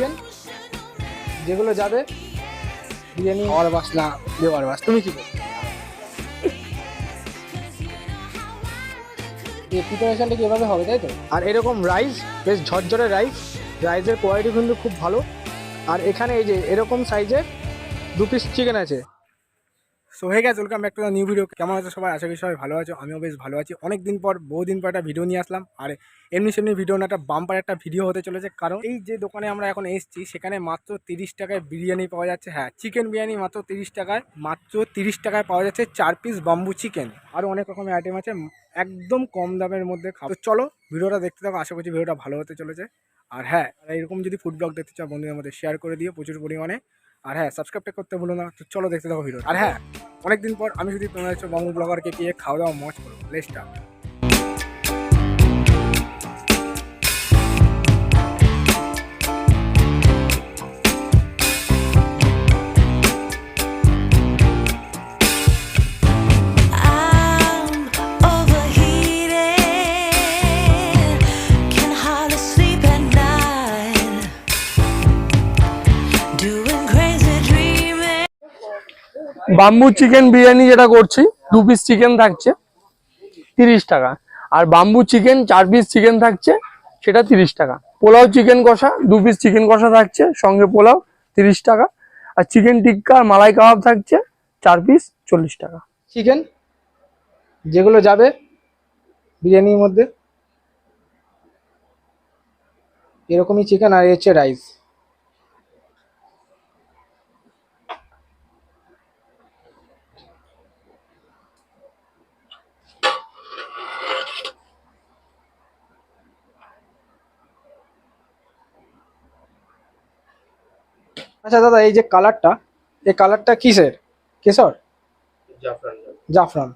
Chicken যেগুলো যাবে, বিরিয়ানি আর বাস না দেওয়ার বাস তুমি কি প্রিপারেশনটা কি এভাবে হবে, তাই তো? আর এরকম রাইস বেশ ঝরঝরে রাইস রাইসের কোয়ালিটি কিন্তু খুব ভালো। আর এখানে এই যে এরকম সাইজের দু পিস চিকেন আছে। So hey guys welcome back to new video কেমন আছো সবাই? আশা করি সবাই ভালো আছো। আমিও বেশ ভালো আছি। অনেক দিন পর, বহুদিন পর একটা ভিডিও নিয়ে আসলাম। আর এমনি সেমনি ভিডিও না, একটা বাম্পার একটা ভিডিও হতে চলেছে। কারণ এই যে দোকানে আমরা এখন এসেছি, সেখানে মাত্র তিরিশ টাকায় বিরিয়ানি পাওয়া যাচ্ছে। হ্যাঁ চিকেন বিরিয়ানি মাত্র তিরিশ টাকায়। মাত্র তিরিশ টাকায় পাওয়া যাচ্ছে চার পিস বাম্বু চিকেন আরও অনেক রকমের আইটেম আছে। একদম কম দামের মধ্যে খাব। চলো, ভিডিওটা দেখতে থাকো। আশা করছি ভিডিওটা ভালো হতে চলেছে। আর হ্যাঁ এরকম যদি ফুড ব্লগ দেখতে চাও, বন্ধুদের মধ্যে শেয়ার করে দিও। প্রচুর পরিমাণে। আর হ্যাঁ সাবস্ক্রাইবটা করতে ভুলো না, তো চলো দেখতে থাকো ভিডিও আর হ্যাঁ অনেকদিন পর আমি যদি তোমার হচ্ছে ব্লগারকে গিয়ে খাওয়া দাওয়া মজ করব লেসটা বাম্বু চিকেন বিরিয়ানি যেটা করছি, দু পিস চিকেন থাকছে, তিরিশ টাকা। আর বাম্বু চিকেন চার পিস চিকেন থাকছে, সেটা তিরিশ টাকা। পোলাও চিকেন কষা, দু পিস চিকেন কষা থাকছে, সঙ্গে পোলাও, তিরিশ টাকা। আর চিকেন টিক্কা আর মালাই কাবাব থাকছে, চার পিস চল্লিশ টাকা। চিকেন যেগুলো যাবে বিরিয়ানির মধ্যে? এরকমই চিকেন আর হচ্ছে রাইস আচ্ছা দাদা এই যে কালারটা এই কালারটা কিসের? কেশর? জাফরান জাফরান।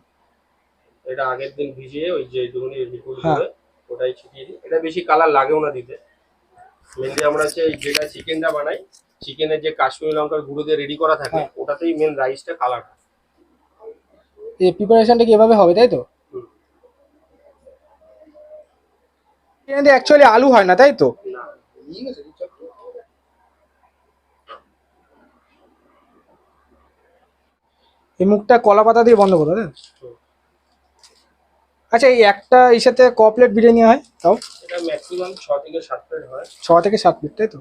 এটা আগের দিন ভিজিয়ে ওই যে একটুখানি লিকুইড হ্যাঁ। করে ওটাই ছিটিয়ে দিই। এটা বেশি কালার লাগেও না দিতে। মেনলি আমরা হচ্ছে এই যেটা চিকেনটা বানাই চিকেনের যে কাশ্মীরি লঙ্কার গুঁড়ো দিয়ে রেডি করা থাকে হ্যাঁ। ওটাতেই মেন রাইসটা কালার হয়। এই প্রিপারেশনটা কি এভাবে হবে তাই তো? হুম। বিরিয়ানিতে অ্যাকচুয়ালি আলু হয় না তাই তো? না। এই মুখটা কলা পাতা দিয়ে বন্ধ করো? হুম। আচ্ছা এই একটা এই সাথে ক প্লেট বিরিয়ানি হয়? তাও? এটা ম্যাক্সিমাম ছ থেকে সাত প্লেট হয়। ছ থেকে সাত প্লেট তাই তো?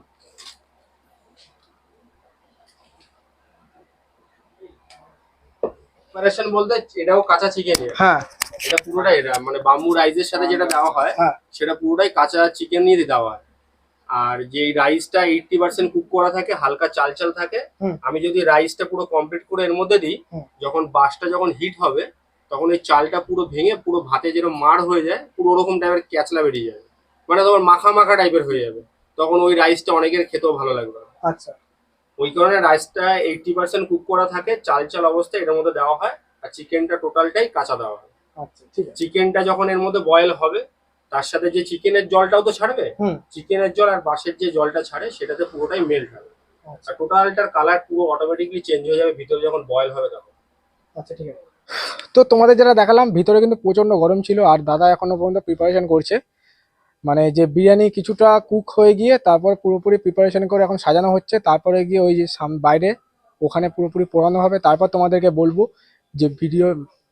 প্রিপারেশন বলতে এটাও কাঁচা চিকেন হ্যাঁ। এটা পুরোটাই এটা মানে বাম্বু রাইসের সাথে যেটা দেওয়া হয় হ্যাঁ। সেটা পুরোটাই কাঁচা চিকেন নিয়ে দেওয়া হয়। আর যে রাইসটা এইটটি পার্সেন্ট কুক করা থাকে হালকা চাল চাল থাকে আমি যদি রাইসটা পুরো কমপ্লিট করে এর মধ্যে দিই যখন বাসটা যখন হিট হবে তখন এই চালটা পুরো ভেঙে পুরো ভাতে যেরকম মার হয়ে যায় পুরো ওরকম টাইপের ক্যাচলা বেরিয়ে যাবে। মানে তোমার মাখা মাখা টাইপের হয়ে যাবে। তখন ওই রাইসটা অনেকের খেতেও ভালো লাগবে। আচ্ছা। ওই কারণে রাইসটা এইটটি পার্সেন্ট কুক করা থাকে চাল চাল অবস্থায় এটার মধ্যে দেওয়া হয় আর চিকেনটা টোটালটাই কাঁচা দেওয়া হয়। আচ্ছা চিকেনটা যখন এর মধ্যে বয়েল হবে তার সাথে যে চিকেনের জলটাও তো ছাড়বে হুম। চিকেনের জল আর বাঁশের যে জলটা ছাড়ে সেটাতে পুরোটাই মেল্ট হবে। আচ্ছা। আর টোটালটার কালার পুরো অটোমেটিকলি চেঞ্জ হয়ে যাবে ভিতরে যখন বয়েল হবে তখন। আচ্ছা ঠিক আছে। তো তোমাদের যেটা দেখালাম ভিতরে কিন্তু প্রচণ্ড গরম ছিল আর দাদা এখনও পর্যন্ত প্রিপারেশন করছে। মানে যে বিরিয়ানি কিছুটা কুক হয়ে গিয়ে তারপর পুরোপুরি প্রিপারেশন করে এখন সাজানো হচ্ছে। তারপরে গিয়ে ওই যে বাইরে ওখানে পুরোপুরি পোড়ানো হবে। তারপর তোমাদেরকে বলব যে ভিডিও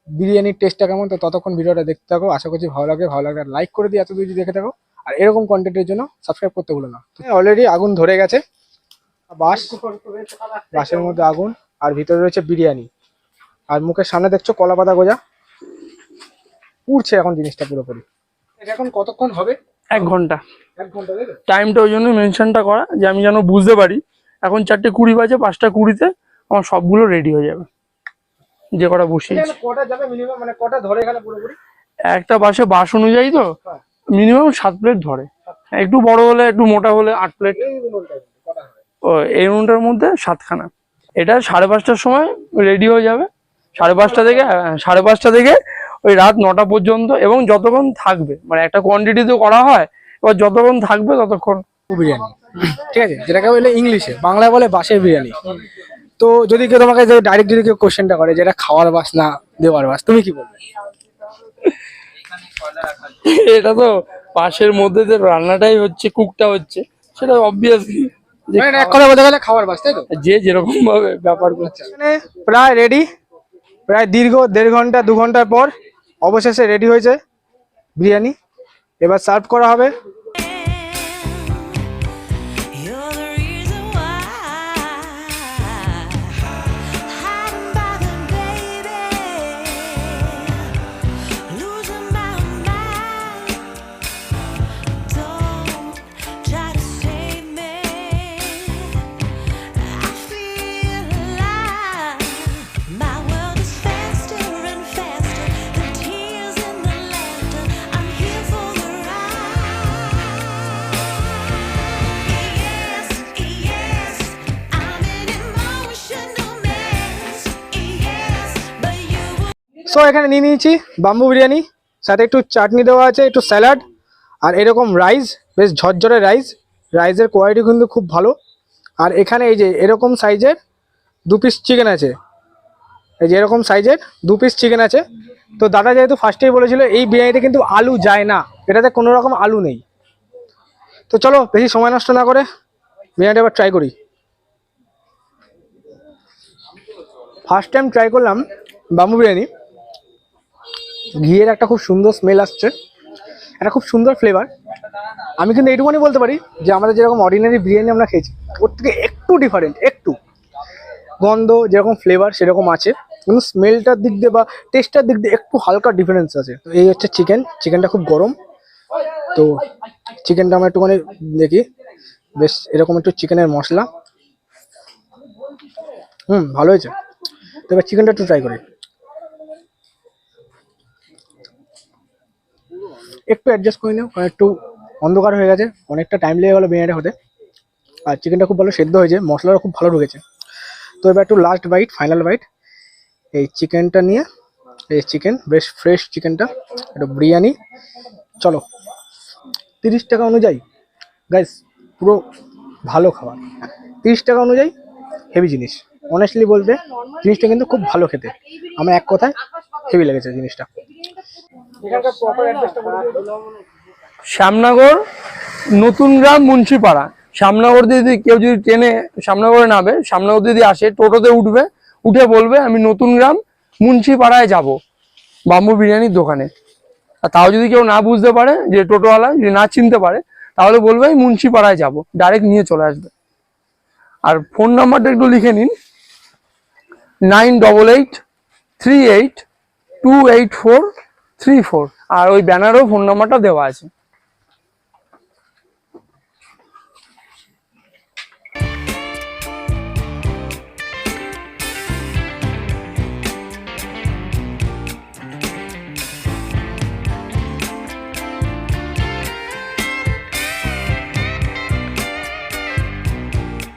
বিরিয়ানির টেস্টটা কেমন তো ততক্ষণ ভিডিওটা দেখতে থাকো। আশা করছি ভালো লাগে ভালো লাগে লাইক করে দিয়ে এত যদি দেখে থাকো। আর এরকম কন্টেন্টের জন্য সাবস্ক্রাইব করতে ভুলো না। অলরেডি আগুন ধরে গেছে। বাস বাসের মধ্যে আগুন আর ভিতরে রয়েছে বিরিয়ানি। আর মুখের সামনে দেখছ কলা পাতা গোজা। পুড়ছে এখন জিনিসটা পুরোপুরি। এটা এখন কতক্ষণ হবে? এক ঘণ্টা। এক ঘণ্টা টাইমটা ওই জন্য মেনশনটা করা যে আমি যেন বুঝতে পারি। এখন চারটে কুড়ি বাজে পাঁচটা কুড়িতে আমার সবগুলো রেডি হয়ে যাবে। যে কটা বসিয়েছি। কটা যাবে মিনিমাম মানে কটা ধরে এখানে পুরোপুরি? একটা বাসে বাস অনুযায়ী তো হ্যাঁ। মিনিমাম সাত প্লেট ধরে। একটু বড় হলে একটু মোটা হলে আট প্লেট ও এই রুমটার মধ্যে সাতখানা। এটা সাড়ে পাঁচটার সময় রেডি হয়ে যাবে। সাড়ে পাঁচটা থেকে হ্যাঁ, সাড়ে পাঁচটা থেকে ওই রাত নটা পর্যন্ত এবং যতক্ষণ থাকবে। মানে একটা কোয়ান্টিটিতে করা হয় এবার যতক্ষণ থাকবে ততক্ষণ। বিরিয়ানি। ঠিক আছে যেটাকে বলে ইংলিশে বাংলায় বলে বাসের বিরিয়ানি। তো যদি কেউ তোমাকে যে ডাইরেক্ট যদি কেউ কোশ্চেনটা করে যেটা খাওয়ার বাস না দেওয়ার বাস তুমি কি বলবে? এটা তো পাশের মধ্যে যে রান্নাটাই হচ্ছে কুকটা হচ্ছে সেটা অবভিয়াসলি মানে এক কথা বলতে গেলে খাবার বাস তাই তো? যে যেরকম ভাবে ব্যাপার করছে। এখানে প্রায় রেডি প্রায় দীর্ঘ দেড় ঘণ্টা দু ঘণ্টার পর অবশেষে রেডি হয়েছে বিরিয়ানি। এবার সার্ভ করা হবে। সো এখানে নিয়ে নিয়েছি বাম্বু বিরিয়ানি সাথে একটু চাটনি দেওয়া আছে, একটু স্যালাড আর এরকম রাইস বেশ ঝরঝরে রাইস রাইসের কোয়ালিটি কিন্তু খুব ভালো। আর এখানে এই যে এরকম সাইজের দু পিস চিকেন আছে। এই যে এরকম সাইজের দু পিস চিকেন আছে। তো দাদা যেহেতু ফার্স্টেই বলেছিল, এই বিরিয়ানিতে কিন্তু আলু যায় না। এটাতে কোনো রকম আলু নেই। তো চলো, বেশি সময় নষ্ট না করে বিরিয়ানিটা এবার ট্রাই করি। ফার্স্ট টাইম ট্রাই করলাম বাম্বু বিরিয়ানি ঘিয়ের একটা খুব সুন্দর স্মেল আসছে। একটা খুব সুন্দর ফ্লেভার আমি কিন্তু এইটুকুনি বলতে পারি যে আমাদের যেরকম অর্ডিনারি বিরিয়ানি আমরা খেয়েছি, ওর থেকে একটু ডিফারেন্ট একটু। গন্ধ, যেরকম ফ্লেভার সেরকম আছে। কিন্তু স্মেলটার দিক দিয়ে বা টেস্টটার দিক দিয়ে একটু হালকা ডিফারেন্স আছে। তো এই হচ্ছে চিকেন চিকেনটা খুব গরম। তো চিকেনটা আমরা একটুখানি দেখি। বেশ, এরকম একটু চিকেনের মশলা। হুম, ভালো হয়েছে। তো এবার চিকেনটা একটু ট্রাই করি। একটু অ্যাডজাস্ট করে নিও, কারণ একটু অন্ধকার হয়ে গেছে, অনেকটা টাইম লেগে গেলো বিরিয়ানিটা হতে। আর চিকেনটা খুব ভালো সেদ্ধ হয়েছে মশলাটা খুব ভালো ঢুকেছে। তো এবার একটু লাস্ট বাইট ফাইনাল বাইট এই চিকেনটা নিয়ে, এই চিকেন বেশ ফ্রেশ চিকেনটা একটু বিরিয়ানি। চলো, তিরিশ টাকা অনুযায়ী গাইস পুরো ভালো খাবার। তিরিশ টাকা অনুযায়ী হেভি জিনিস। অনেস্টলি বলতে, জিনিসটা কিন্তু খুব ভালো খেতে। আমার এক কথায় হেভি লেগেছে জিনিসটা এখানকার প্রপার অ্যাড্রেসটা বলে দিও শ্যামনগর, নতুন গ্রাম মুন্সিপাড়া। শ্যামনগর যদি কেউ যদি ট্রেনে শ্যামনগরে নামে, শ্যামনগর যদি আসে, টোটোতে উঠবে, উঠে বলবে, আমি নতুন গ্রাম মুন্সিপাড়ায় যাব বাম্বু বিরিয়ানির দোকানে। আর তাও যদি কেউ না বুঝতে পারে যে টোটোওয়ালা, যদি না চিনতে পারে, তাহলে বলবে, আমি মুন্সিপাড়ায় যাব। ডাইরেক্ট নিয়ে চলে আসবে। আর ফোন নাম্বারটা একটু লিখে নিন। Nine double eight three eight two eight four three four আর ওই ব্যানারেও ফোন নাম্বারটা দেওয়া আছে।